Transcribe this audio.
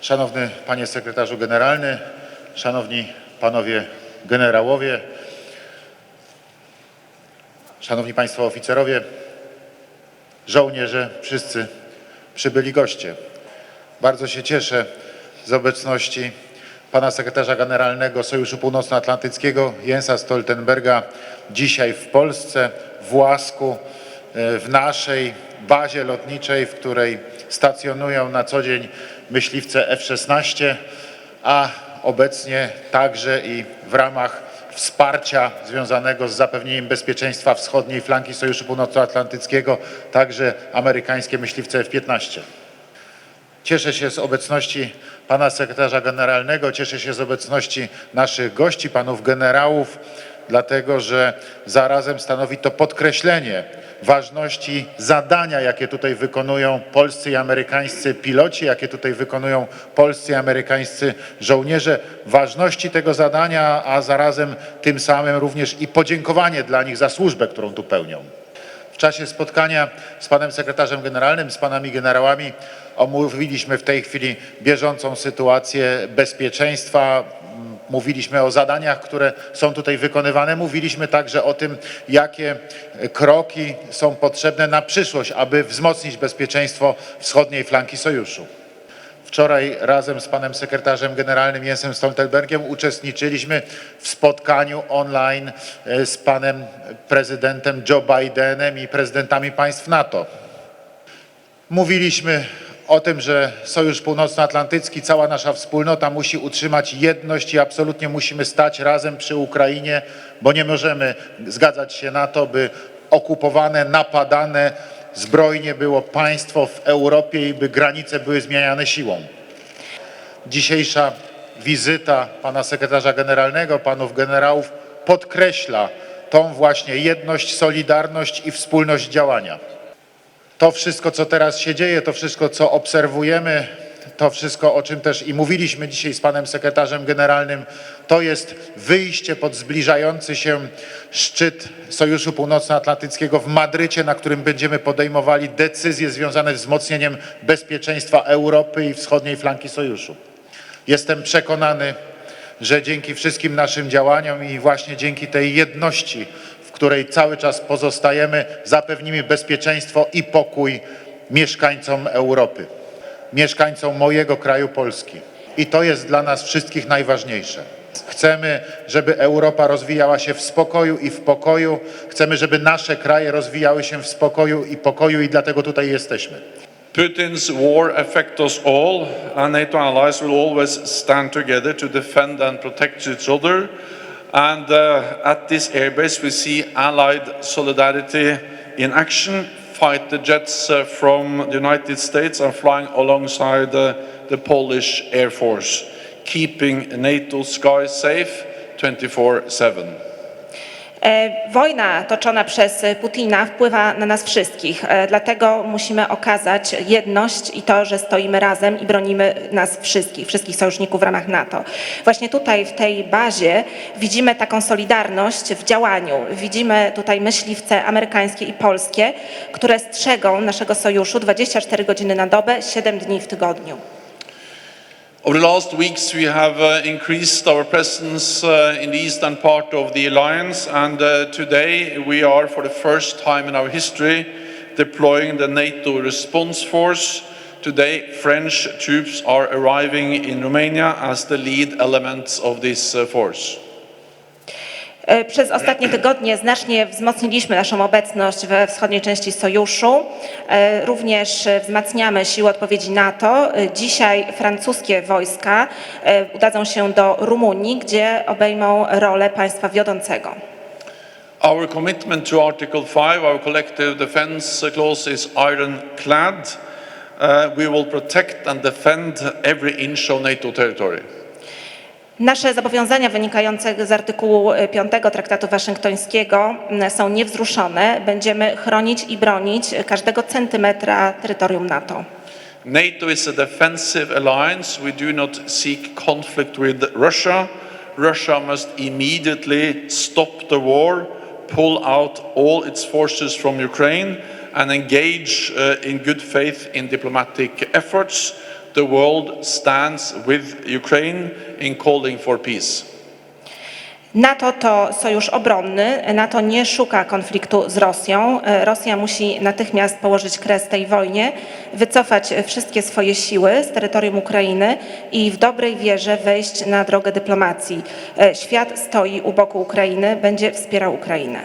Szanowny Panie Sekretarzu Generalny, Szanowni Panowie Generałowie, Szanowni Państwo Oficerowie, żołnierze, wszyscy przybyli goście. Bardzo się cieszę z obecności Pana Sekretarza Generalnego Sojuszu Północnoatlantyckiego Jensa Stoltenberga dzisiaj w Polsce, w Łasku, w naszej bazie lotniczej, w której stacjonują na co dzień myśliwce F-16, a obecnie także i w ramach wsparcia związanego z zapewnieniem bezpieczeństwa wschodniej flanki Sojuszu Północnoatlantyckiego, także amerykańskie myśliwce F-15. Cieszę się z obecności pana sekretarza generalnego, cieszę się z obecności naszych gości, panów generałów, dlatego że zarazem stanowi to podkreślenie ważności zadania, jakie tutaj wykonują polscy i amerykańscy piloci, jakie tutaj wykonują polscy i amerykańscy żołnierze, ważności tego zadania, a zarazem tym samym również i podziękowanie dla nich za służbę, którą tu pełnią. W czasie spotkania z panem sekretarzem generalnym, z panami generałami omówiliśmy w tej chwili bieżącą sytuację bezpieczeństwa. Mówiliśmy o zadaniach, które są tutaj wykonywane. Mówiliśmy także o tym, jakie kroki są potrzebne na przyszłość, aby wzmocnić bezpieczeństwo wschodniej flanki sojuszu. Wczoraj razem z panem sekretarzem generalnym Jensem Stoltenbergiem uczestniczyliśmy w spotkaniu online e, z panem prezydentem Joe Bidenem i prezydentami państw NATO. Mówiliśmy o tym, że Sojusz Północnoatlantycki, cała nasza wspólnota musi utrzymać jedność i absolutnie musimy stać razem przy Ukrainie, bo nie możemy zgadzać się na to, by okupowane, napadane zbrojnie było państwo w Europie i by granice były zmieniane siłą. Dzisiejsza wizyta pana sekretarza generalnego, panów generałów podkreśla tą właśnie jedność, solidarność i wspólność działania. To wszystko, co teraz się dzieje, to wszystko, co obserwujemy, to wszystko, o czym też i mówiliśmy dzisiaj z panem sekretarzem generalnym, to jest wyjście pod zbliżający się szczyt Sojuszu Północnoatlantyckiego w Madrycie, na którym będziemy podejmowali decyzje związane z wzmocnieniem bezpieczeństwa Europy i wschodniej flanki Sojuszu. Jestem przekonany, że dzięki wszystkim naszym działaniom i właśnie dzięki tej jedności, której cały czas pozostajemy, zapewnimy bezpieczeństwo i pokój mieszkańcom Europy, mieszkańcom mojego kraju Polski. I to jest dla nas wszystkich najważniejsze. Chcemy, żeby Europa rozwijała się w spokoju i w pokoju. Chcemy, żeby nasze kraje rozwijały się w spokoju i pokoju i dlatego tutaj jesteśmy. Putin's war affects us all, and NATO allies will always stand together to defend and protect each other. And uh, at this airbase, we see Allied solidarity in action. Fighter jets uh, from the United States are flying alongside uh, the Polish Air Force, keeping NATO skies safe 24 7. E, Wojna toczona przez Putina wpływa na nas wszystkich, e, dlatego musimy okazać jedność i to, że stoimy razem i bronimy nas wszystkich, wszystkich sojuszników w ramach NATO. Właśnie tutaj w tej bazie widzimy taką solidarność w działaniu. Widzimy tutaj myśliwce amerykańskie i polskie, które strzegą naszego sojuszu 24 godziny na dobę, 7 dni w tygodniu. Over the last weeks, we have uh, increased our presence uh, in the eastern part of the alliance, and uh, today we are, for the first time in our history, deploying the NATO response force. Today, French troops are arriving in Romania as the lead elements of this force. E, Przez ostatnie tygodnie znacznie wzmocniliśmy naszą obecność we wschodniej części sojuszu. E, Również wzmacniamy siły odpowiedzi NATO. E, Dzisiaj francuskie wojska udadzą się do Rumunii, gdzie obejmą rolę państwa wiodącego. Our commitment to Article 5, our collective defense clause, is ironclad. Uh, we will protect and defend every inch of NATO territory. Nasze zobowiązania wynikające z artykułu 5 Traktatu Waszyngtońskiego są niewzruszone. Będziemy chronić i bronić każdego centymetra terytorium NATO. NATO is a defensive alliance. We do not seek conflict with Russia. Russia must immediately stop the war, pull out all its forces from Ukraine, and engage uh, in good faith in diplomatic efforts, the world stands with Ukraine in calling for peace. NATO to sojusz obronny. NATO nie szuka konfliktu z Rosją. E, Rosja musi natychmiast położyć kres tej wojnie, wycofać wszystkie swoje siły z terytorium Ukrainy i w dobrej wierze wejść na drogę dyplomacji. E, Świat stoi u boku Ukrainy, będzie wspierał Ukrainę.